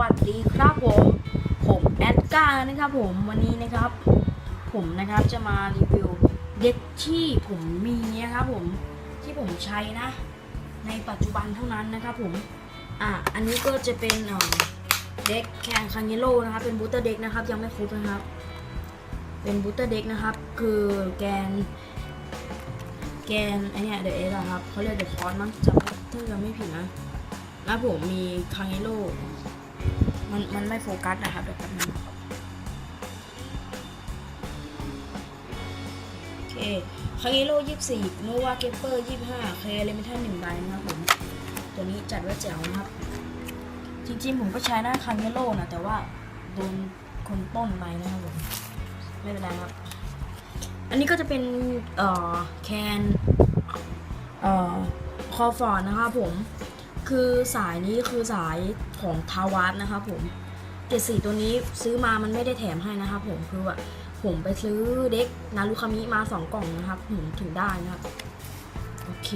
วัสดีครับผม ผมแอดก้านะครับผมวันนี้นะครับ ผมนะครับจะมารีวิวเด็กที่ผมมีนะครับผมที่ผมใช้นะ ในปัจจุบันเท่านั้นนะครับผมอะอันนี้ก็จะเป็นเด็กแคนคังเยโลนะครับเป็นบูตเตอร์เด็กนะครับยังไม่ครบนะครับ เป็นบูตเตอร์เด็กนะครับ คือแกน แกนไอเนี่ยเดอะเอสครับเขาเรียกเดอะคอร์สมั้งจำถ้าจำไม่ผิดนะแล้วผมมีคังเยโล มันมันไม่โฟกัสนะครับเดี๋ยวแป๊บนึงโอเคคังเยโลยี่สิบสี่โนวาเกเปอร์ยี่สิบห้าเคเลเมทัลหนึ่งใบนะครับผมตัวนี้จัดว่าแจ๋วนะครับ จริงๆผมก็ใช้หน้าคังเยโลนะแต่ว่าโดนคนต้นไปนะครับผมไม่เป็นไรครับ อันนี้ก็จะเป็นเอ่อแคนเอ่อคอฟอร์ดนะครับผม คือสายนี้คือสายของทาวาสนะครับผมเจ็ดสีตัวนี้ซื้อมามันไม่ได้แถมให้นะครับผมคือว่าผมไปซื้อเด็กนารุคามิมาสองกล่องนะครับถึงถึงได้นะครับโอเค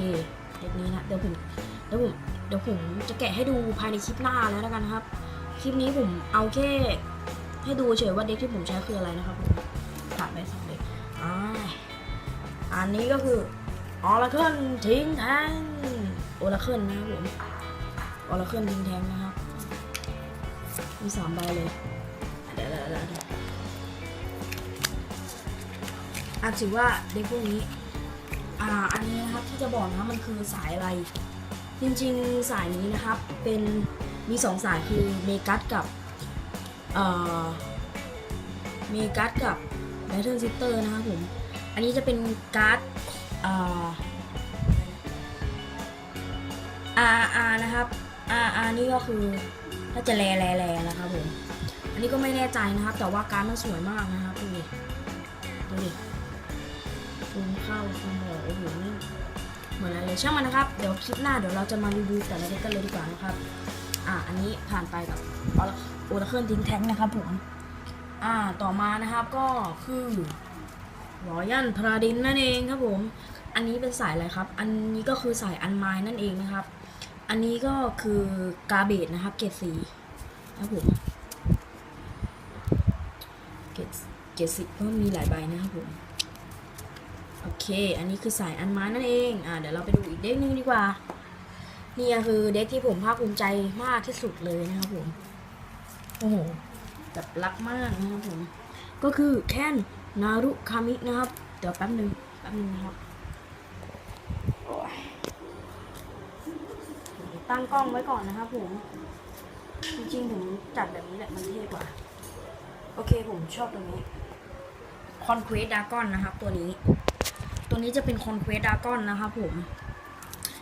เด็กนี้นะเดี๋ยวผมเดี๋ยวผมเดี๋ยวผมจะแกะให้ดูภายในคลิปหน้าแล้วกันะครับ คลิปนี้ผมเอาแค่ให้ดูเฉยว่าเด็กที่ผมใช้คืออะไรนะครับผมผ่านไปสองเด็กอ่าอันนี้ก็คือออร์เคิลทิ้งแทงโอราเคิลนะครับผม ออราเคิลทิ้งแทงนะครับ มีสามใบเลยเดี๋ยวเดี๋ยวเดี๋ยวอะถือว่าเด็กพวกนี้ อ่า อันนี้นะครับที่จะบอกนะมันคือสายอะไร จริงๆสายนี้นะครับ เป็นมีสองสายคือเมกัสกับ เอ่อ เมกัสกับแบทเทิลซิสเตอร์นะครับผม อันนี้จะเป็นการ์ดเอ่อ RR นะครับ RR นี่ก็คือถ้าจะแลแลแลนะครับผม อันนี้ก็ไม่แน่ใจนะครับ แต่ว่าการ์ดมันสวยมากนะครับดูดิดูดิซูมเข้าซูมออกโอ้โหนี่เหมือนอะไรเลยช่างมันนะครับ เดี๋ยวคลิปหน้าเดี๋ยวเราจะมารีวิวแต่ละเด็กกันเลยดีกว่านะครับ อะอันนี้ผ่านไปกับโอราเคิลทิ้งแท้งนะครับผม อ่าต่อมานะครับก็คือรอยันพราดินนั่นเองครับผม อันนี้เป็นสายอะไรครับ อันนี้ก็คือสายอันไม้นั่นเองนะครับ อันนี้ก็คือกาเบตนะครับ เกรดสีนะครับผมเกรดเกรดสีก็มีหลายใบนะครับผมโอเค อันนี้คือสายอันไม้นั่นเองอ่าเดี๋ยวเราไปดูอีกเด็กนึงดีกว่า นี่คือเด็กที่ผมภาคภูมิใจมากที่สุดเลยนะครับผมโอ้โหแบบรักมากนะครับผม ก็คือแคนนารุคามินะครับ เดี๋ยวแป๊บหนึ่งแป๊บหนึ่งนะครับโอ้ย ตั้งกล้องไว้ก่อนนะครับผม จริงๆผมจัดแบบนี้แหละมันเท่กว่า โอเคผมชอบตรงนี้ Conquest Dragon นะครับ ตัวนี้ ตัวนี้จะเป็น Conquest Dragon นะครับผม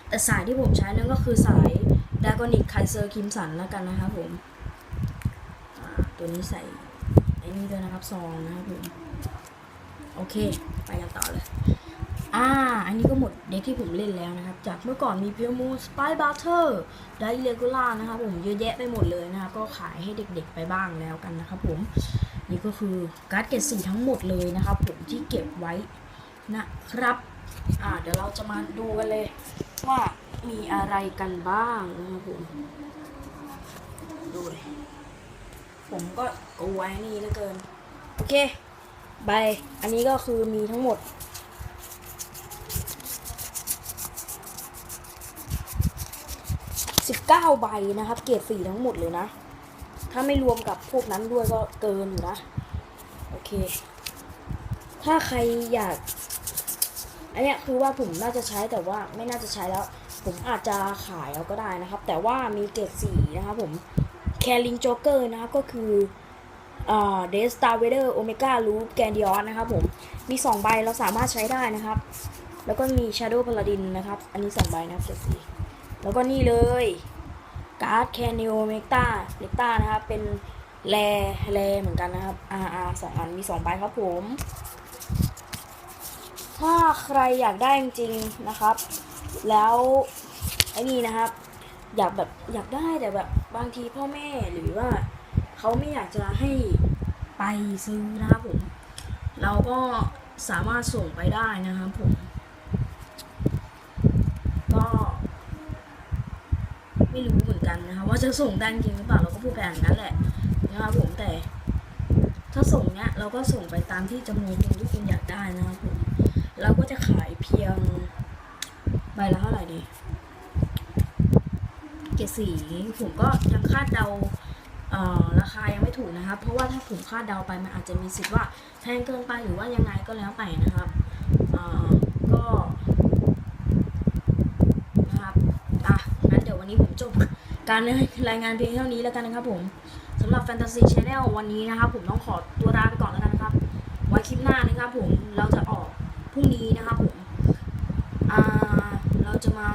แต่สายที่ผมใช้นั่นก็คือสาย Dragonic Kaiser Crimson แล้วกันนะครับผม ตัวนี้ใส่ไอ้นี่ด้วยนะครับซองนะครับผม โอเค ไปกันต่อเลย อ่า อันนี้ก็หมดเด็กที่ผมเล่นแล้วนะครับ จากเมื่อก่อนมีเพียวมูสไปบัตเตอร์ไดเรกูล่านะครับผมเยอะแยะไปหมดเลยนะครับ ก็ขายให้เด็กๆไปบ้างแล้วกันนะครับผม นี่ก็คือการ์ดเกรดสีทั้งหมดเลยนะครับผมที่เก็บไว้นะครับ อ่า เดี๋ยวเราจะมาดูกันเลย ว่ามีอะไรกันบ้างนะครับผม ดูเลยผมก็เอาไว้นี่เหลือเกิน โอเคใบอันนี้ก็คือมีทั้งหมด 19 ใบนะครับ เกรดสีทั้งหมดเลยนะ ถ้าไม่รวมกับพวกนั้นด้วยก็เกินอยู่นะ โอเค ถ้าใครอยาก อันเนี้ยคือว่าผมน่าจะใช้แต่ว่าไม่น่าจะใช้แล้ว ผมอาจจะขายเอาก็ได้นะครับ แต่ว่ามีเกรดสีนะครับผมแคลิงโจ๊กเกอร์นะครับก็คือเดสตาร์เวเดอร์โอเมก้าลูปแกนดิออสนะครับผม มี 2 ใบเราสามารถใช้ได้นะครับ แล้วก็มี Shadow Paladin นะครับ อันนี้ 2 ใบนะครับเจ็ดสี แล้วก็นี่เลยการ์ดแคนิโอเมกตาเล็กตานะครับ เป็นแร่แร่เหมือนกันนะครับ RR สองอันมี2ใบครับผม ถ้าใครอยากได้จริงๆนะครับ แล้วไอ้นี่นะครับ อยากแบบอยากได้แต่แบบบางทีพ่อแม่หรือว่าเขาไม่อยากจะให้ไปซื้อนะครับผม เราก็สามารถส่งไปได้นะครับผม ก็ ไม่รู้เหมือนกันนะครับว่าจะส่งได้จริงหรือเปล่าเราก็พูดไปอย่างนั้นแหละนะครับผมแต่ ถ้าส่งเนี้ยเราก็ส่งไปตามที่จำนวนคนที่คุณอยากได้นะครับผมเราก็จะขายเพียงใบละเท่าไหร่ดีเกสีผมก็ยังคาดเดาเออราคายังไม่ถูกนะครับ เพราะว่าถ้าผมคาดเดาไปมันอาจจะมีสิทธิ์ว่าแพงเกินไปหรือว่ายังไงก็แล้วไปนะครับเออก็นะครับอะงั้นเดี๋ย วันนี้ผมจบการรายงานเพียงเท่านี้แล้วกันนะครับผมสำหรับ Fantasy Channel วันนี้นะครับผมต้องขอตัวลาไปก่อนแล้วกันนะครับ ไว้คลิปหน้านะครับผมเราจะออกพรุ่งนี้นะครับผมเราจะมา